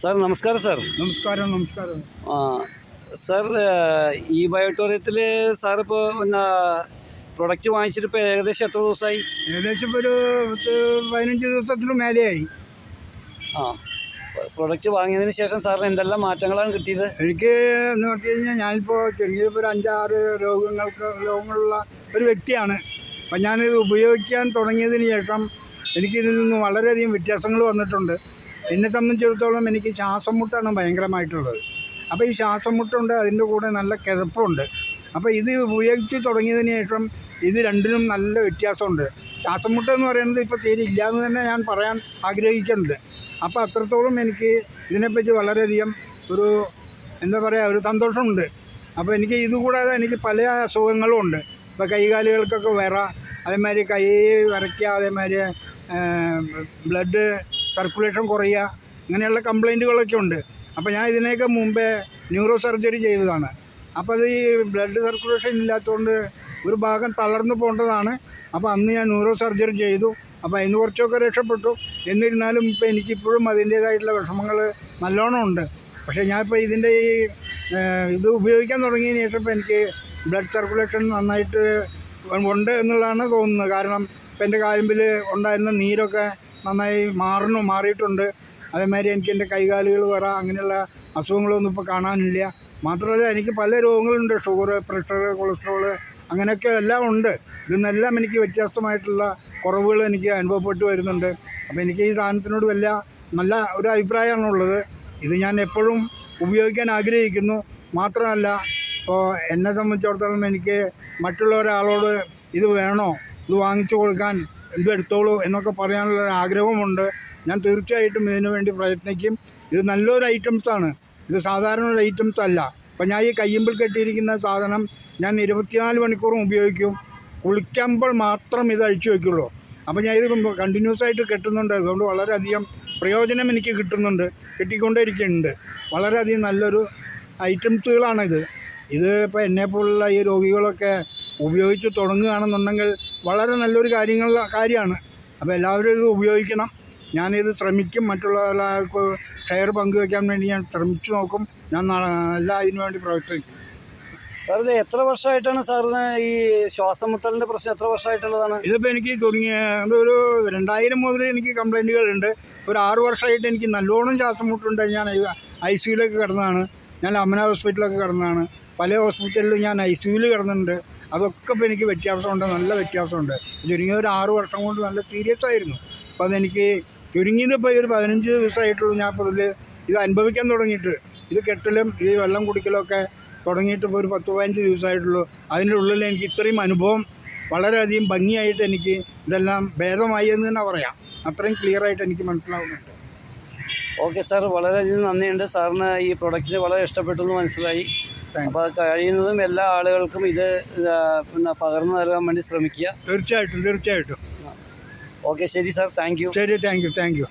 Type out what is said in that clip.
Sir നമസ്കാരം sir. നമസ്കാരം നമസ്കാരം. ആ സാർ ഈ ബയോട്ടോറിയത്തിൽ സാർ ഇപ്പോൾ പിന്നെ പ്രൊഡക്റ്റ് വാങ്ങിച്ചിട്ട് ഇപ്പോൾ ഏകദേശം എത്ര ദിവസമായി? ഏകദേശം ഒരു പത്ത് പതിനഞ്ച് ദിവസത്തിന് മേലെയായി. ആ പ്രൊഡക്റ്റ് വാങ്ങിയതിന് ശേഷം സാറിന് എന്തെല്ലാം മാറ്റങ്ങളാണ് കിട്ടിയത്? എനിക്ക് എന്ന് പറഞ്ഞു കഴിഞ്ഞാൽ ഞാനിപ്പോൾ ചെറിയപ്പോൾ ഒരു അഞ്ചാറ് രോഗങ്ങൾക്ക് രോഗങ്ങളുള്ള ഒരു വ്യക്തിയാണ്. അപ്പം ഞാനിത് ഉപയോഗിക്കാൻ തുടങ്ങിയതിന് ശേഷം എനിക്കിതിൽ നിന്ന് വളരെയധികം വ്യത്യാസങ്ങൾ വന്നിട്ടുണ്ട്. എന്നെ സംബന്ധിച്ചിടത്തോളം എനിക്ക് ശ്വാസം മുട്ടാണ് ഭയങ്കരമായിട്ടുള്ളത്. അപ്പോൾ ഈ ശ്വാസം മുട്ടുണ്ട് അതിന്റെ കൂടെ നല്ല കിതപ്പുണ്ട്. അപ്പോൾ ഇത് ഉപയോഗിച്ച് തുടങ്ങിയതിന് ശേഷം ഇത് രണ്ടിനും നല്ല വ്യത്യാസമുണ്ട്. ശ്വാസം മുട്ട് എന്ന് പറയുന്നത് ഇപ്പോൾ തീരെ ഇല്ലയെന്ന് തന്നെ ഞാൻ പറയാൻ ആഗ്രഹിക്കുന്നുണ്ട് അപ്പോൾ അത്രത്തോളം എനിക്ക് ഇതിനെപ്പറ്റി വളരെയധികം ഒരു എന്താ പറയുക ഒരു സന്തോഷമുണ്ട്. അപ്പോൾ എനിക്ക് ഇതുകൂടാതെ എനിക്ക് പല അസുഖങ്ങളും ഉണ്ട്. ഇപ്പോൾ കൈകാലുകൾക്കൊക്കെ വിറ അതേമാതിരി കൈ വിറയ്ക്കുക അതേമാതിരി ബ്ലഡ് സർക്കുലേഷൻ കുറയുക ഇങ്ങനെയുള്ള കംപ്ലൈന്റുകളൊക്കെ ഉണ്ട്. അപ്പോൾ ഞാൻ ഇതിനെയൊക്കെ മുമ്പേ ന്യൂറോ സർജറി ചെയ്തതാണ്. അപ്പോൾ അത് ഈ ബ്ലഡ് സർക്കുലേഷൻ ഇല്ലാത്തതുകൊണ്ട് ഒരു ഭാഗം തളർന്നു പോകേണ്ടതാണ്. അപ്പോൾ അന്ന് ഞാൻ ന്യൂറോ സർജറി ചെയ്തു. അപ്പോൾ അതിന് കുറച്ചൊക്കെ രക്ഷപ്പെട്ടു. എന്നിരുന്നാലും ഇപ്പോൾ എനിക്കിപ്പോഴും അതിന്റേതായിട്ടുള്ള വിഷമങ്ങൾ നല്ലോണം ഉണ്ട്. പക്ഷേ ഞാൻ ഞാനിപ്പോൾ ഇതിന്റെ ഈ ഇത് ഉപയോഗിക്കാൻ തുടങ്ങിയതിന് ശേഷം ഇപ്പോൾ എനിക്ക് ബ്ലഡ് സർക്കുലേഷൻ നന്നായിട്ട് ഉണ്ട് എന്നുള്ളതാണ് തോന്നുന്നത്. കാരണം ഇപ്പം എന്റെ കാലുമ്പിൽ ഉണ്ടായിരുന്ന നീരൊക്കെ നന്നായി മാറുന്നു മാറിയിട്ടുണ്ട്. അതേമാതിരി എനിക്ക് എന്റെ കൈകാലുകൾ വരാം അങ്ങനെയുള്ള അസുഖങ്ങളൊന്നും ഇപ്പോൾ കാണാനില്ല. മാത്രമല്ല എനിക്ക് പല രോഗങ്ങളുണ്ട്. ഷുഗർ പ്രഷർ കൊളസ്ട്രോൾ അങ്ങനെയൊക്കെ എല്ലാം ഉണ്ട്. ഇതിന്നെല്ലാം എനിക്ക് വ്യത്യസ്തമായിട്ടുള്ള കുറവുകൾ എനിക്ക് അനുഭവപ്പെട്ടു വരുന്നുണ്ട്. അപ്പോൾ എനിക്ക് ഈ സാധനത്തിനോട് വലിയ നല്ല ഒരു അഭിപ്രായമാണ് ഉള്ളത്. ഇത് ഞാൻ എപ്പോഴും ഉപയോഗിക്കാൻ ആഗ്രഹിക്കുന്നു. മാത്രമല്ല ഇപ്പോൾ എന്നെ സംബന്ധിച്ചിടത്തോളം എനിക്ക് മറ്റുള്ള ഒരാളോട് ഇത് വേണോ? ഇത് വാങ്ങിച്ചു കൊടുക്കാൻ ഇത് എടുത്തോളൂ എന്നൊക്കെ പറയാനുള്ള ആഗ്രഹവുമുണ്ട് ഞാൻ തീർച്ചയായിട്ടും ഇതിനു വേണ്ടി പ്രയത്നിക്കും. ഇത് നല്ലൊരു ഐറ്റംസാണ് ഇത് സാധാരണ ഒരു ഐറ്റംസ് അല്ല. അപ്പം ഞാൻ ഈ കയ്യുമ്പിൽ കെട്ടിയിരിക്കുന്ന സാധനം ഞാൻ ഇരുപത്തിനാല് മണിക്കൂറും ഉപയോഗിക്കും. കുളിക്കുമ്പോൾ മാത്രം ഇത് അഴിച്ചു വയ്ക്കുള്ളൂ. അപ്പോൾ ഞാൻ ഇത് കണ്ടിന്യൂസ് ആയിട്ട് കെട്ടുന്നുണ്ട്. അതുകൊണ്ട് വളരെയധികം പ്രയോജനം എനിക്ക് കിട്ടുന്നുണ്ട്. കിട്ടിക്കൊണ്ടേയിരിക്കുന്നുണ്ട്. വളരെയധികം നല്ലൊരു ഐറ്റംസുകളാണിത്. ഇത് ഇപ്പോൾ എന്നെപ്പോലുള്ള ഈ രോഗികളൊക്കെ ഉപയോഗിച്ച് തുടങ്ങുകയാണെന്നുണ്ടെങ്കിൽ വളരെ നല്ലൊരു കാര്യങ്ങൾ കാര്യമാണ്. അപ്പോൾ എല്ലാവരും ഇത് ഉപയോഗിക്കണം. ഞാനിത് ശ്രമിക്കും. മറ്റുള്ള എല്ലാവർക്കും ഷെയർ പങ്കുവയ്ക്കാൻ വേണ്ടി ഞാൻ ശ്രമിച്ചു നോക്കും. ഞാൻ എല്ലാ ഇതിനു അതിനു വേണ്ടി പ്രവർത്തിക്കും. സാർ ഇത് എത്ര വർഷമായിട്ടാണ് സാറിന് ഈ ശ്വാസം മുട്ടലിന്റെ പ്രശ്നം എത്ര വർഷമായിട്ടുള്ളതാണ്? ഇതിപ്പോൾ എനിക്ക് തുടങ്ങിയ ഒരു രണ്ടായിരം മുതൽ എനിക്ക് കംപ്ലൈന്റുകളുണ്ട് ഒരു ആറ് വർഷമായിട്ട് എനിക്ക് നല്ലോണം ശ്വാസം മുട്ടുണ്ട് ഞാൻ ഐ സിയിലൊക്കെ കിടന്നതാണ്. ഞാൻ അമന ഹോസ്പിറ്റലൊക്കെ കിടന്നതാണ്. പല ഹോസ്പിറ്റലിലും ഞാൻ ഐ സിയിൽ കിടന്നിട്ടുണ്ട്. അതൊക്കെ ഇപ്പോൾ എനിക്ക് വ്യത്യാസമുണ്ട് നല്ല വ്യത്യാസമുണ്ട്. ചുരുങ്ങിയ ഒരു ആറ് വർഷം കൊണ്ട് നല്ല സീരിയസ് ആയിരുന്നു. അപ്പോൾ അതെനിക്ക് ചുരുങ്ങിയത് ഇപ്പോൾ ഈ ഒരു പതിനഞ്ച് ദിവസമായിട്ടുള്ളൂ ഞാൻ ഇപ്പോൾ ഇതിൽ ഇത് അനുഭവിക്കാൻ തുടങ്ങിയിട്ട്. ഇത് കെട്ടലും ഈ വെള്ളം കുടിക്കലൊക്കെ തുടങ്ങിയിട്ട് ഇപ്പോൾ ഒരു പത്ത് പതിനഞ്ച് ദിവസമായിട്ടുള്ളൂ. അതിന്റെ ഉള്ളിൽ എനിക്ക് ഇത്രയും അനുഭവം വളരെയധികം ഭംഗിയായിട്ട് എനിക്ക് ഇതെല്ലാം ഭേദമായി എന്ന് തന്നെ പറയാം. അത്രയും ക്ലിയറായിട്ട് എനിക്ക് മനസ്സിലാവുന്നുണ്ട്. ഓക്കെ സാർ വളരെയധികം നന്ദിയുണ്ട്. സാറിന് ഈ പ്രൊഡക്റ്റിന് വളരെ ഇഷ്ടപ്പെട്ടു എന്ന് മനസ്സിലായി. അപ്പോൾ കഴിയുന്നതും എല്ലാ ആളുകൾക്കും ഇത് പിന്നെ പകർന്നു നൽകാൻ വേണ്ടി ശ്രമിക്കുക. തീർച്ചയായിട്ടും തീർച്ചയായിട്ടും. ഓക്കെ ശരി സാർ. Thank you. ശരി താങ്ക് യു താങ്ക് യു.